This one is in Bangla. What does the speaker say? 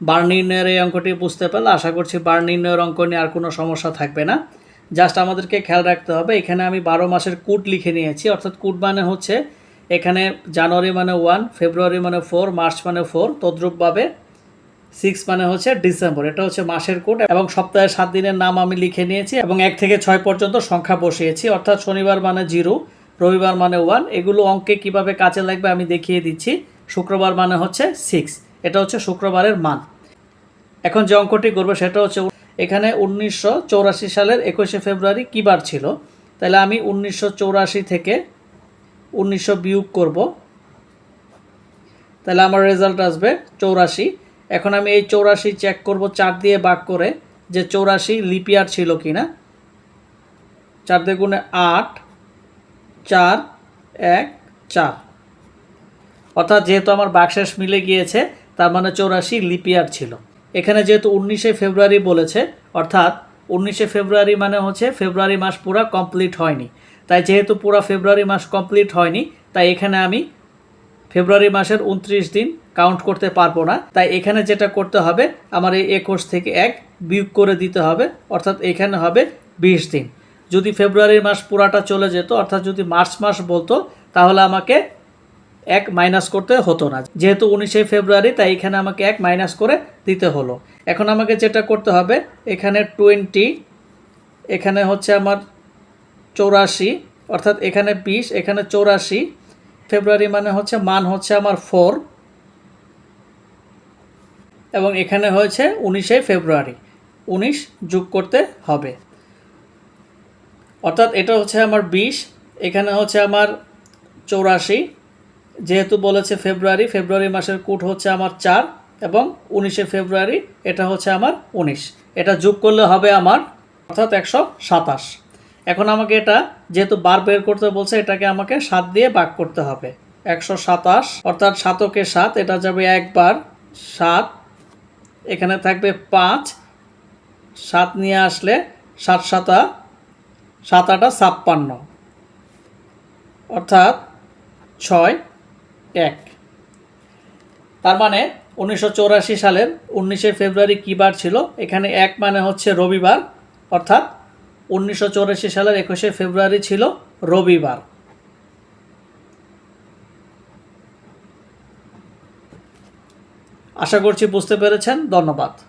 বার নির্ণয়ের এই অঙ্কটি বুঝতে পারলে আশা করছি বার নির্ণয়ের অঙ্ক নিয়ে আর কোনো সমস্যা থাকবে না। জাস্ট আমাদেরকে খেয়াল রাখতে হবে, এখানে আমি বারো মাসের কুট লিখে নিয়েছি, অর্থাৎ কুট মানে হচ্ছে এখানে জানুয়ারি মানে ওয়ান ফেব্রুয়ারি মানে ফোর মার্চ মানে ফোর তদ্রূপভাবে সিক্স মানে হচ্ছে ডিসেম্বর, এটা হচ্ছে মাসের কোড এবং সপ্তাহের সাত দিনের নাম আমি লিখে নিয়েছি এবং এক থেকে ছয় পর্যন্ত সংখ্যা বসিয়েছি, অর্থাৎ শনিবার মানে জিরো, রবিবার মানে ওয়ান এগুলো অঙ্কে কীভাবে কাজে লাগবে আমি দেখিয়ে দিচ্ছি। শুক্রবার মানে হচ্ছে সিক্স এটা হচ্ছে শুক্রবারের মান। এখন যে অঙ্কটি করব সেটা হচ্ছে এখানে উনিশশো সালের একুশে ফেব্রুয়ারি কী বার ছিল? তাহলে আমি উনিশশো থেকে উনিশশো বিয়োগ করব। তাহলে আমার রেজাল্ট আসবে চৌরাশি। এখন আমি এই চৌরাশি চেক করব চার দিয়ে বাক করে যে চৌরাশি লিপিয়ার ছিল কি না। চার দিয়ে গুণে আট, চার, এক, চার। অর্থাৎ যেহেতু আমার বাকশেষ মিলে গিয়েছে তার মানে চৌরাশি লিপিয়ার ছিল। এখানে যেহেতু উনিশে ফেব্রুয়ারি বলেছে, অর্থাৎ উনিশে ফেব্রুয়ারি মানে হচ্ছে ফেব্রুয়ারি মাস পুরা কমপ্লিট হয়নি। তাই যেহেতু পুরা ফেব্রুয়ারি মাস কমপ্লিট হয়নি, তাই এখানে আমি ফেব্রুয়ারি মাসের উনত্রিশ দিন কাউন্ট করতে পারব না। তাই এখানে যেটা করতে হবে, আমার এই একুশ থেকে এক বিয়োগ করে দিতে হবে, অর্থাৎ এখানে হবে বিশ দিন। যদি ফেব্রুয়ারি মাস পুরাটা চলে যেত, অর্থাৎ যদি মার্চ মাস বলতো, তাহলে আমাকে এক মাইনাস করতে হতো না। যেহেতু উনিশে ফেব্রুয়ারি, তাই এখানে আমাকে এক মাইনাস করে দিতে হলো। এখন আমাকে যেটা করতে হবে, এখানে টোয়েন্টি, এখানে হচ্ছে আমার চৌরাশি, অর্থাৎ এখানে বিশ, এখানে চৌরাশি। ফেব্রুয়ারি মানে হচ্ছে, মান হচ্ছে আমার ফোর। এবং এখানে হয়েছে উনিশে ফেব্রুয়ারি। উনিশ যোগ করতে হবে। অর্থাৎ এটা হচ্ছে আমার বিশ, এখানে হচ্ছে আমার চৌরাশি। যেহেতু বলেছে ফেব্রুয়ারি ফেব্রুয়ারি মাসের কুট হচ্ছে আমার চার এবং উনিশে ফেব্রুয়ারি এটা হচ্ছে আমার উনিশ। এটা যোগ করলে হবে আমার অর্থাৎ একশো সাতাশ। এখন আমাকে এটা যেহেতু বার বের করতে বলছে, এটাকে আমাকে সাত দিয়ে ভাগ করতে হবে। একশো সাতাশ অর্থাৎ সাতকে সাত, এটা যাবে একবার সাত। এখানে থাকবে পাঁচ। সাত নিয়ে আসলে সাত সাতা, সাত আটা ছাপ্পান্ন। অর্থাৎ ছয়। এক। তার মানে উনিশশো সালের উনিশে ফেব্রুয়ারি কী বার ছিল? এখানে এক মানে হচ্ছে রবিবার, অর্থাৎ উনিশশো সালের একুশে ফেব্রুয়ারি ছিল রবিবার। আশা করছি বুঝতে পেরেছেন, ধন্যবাদ।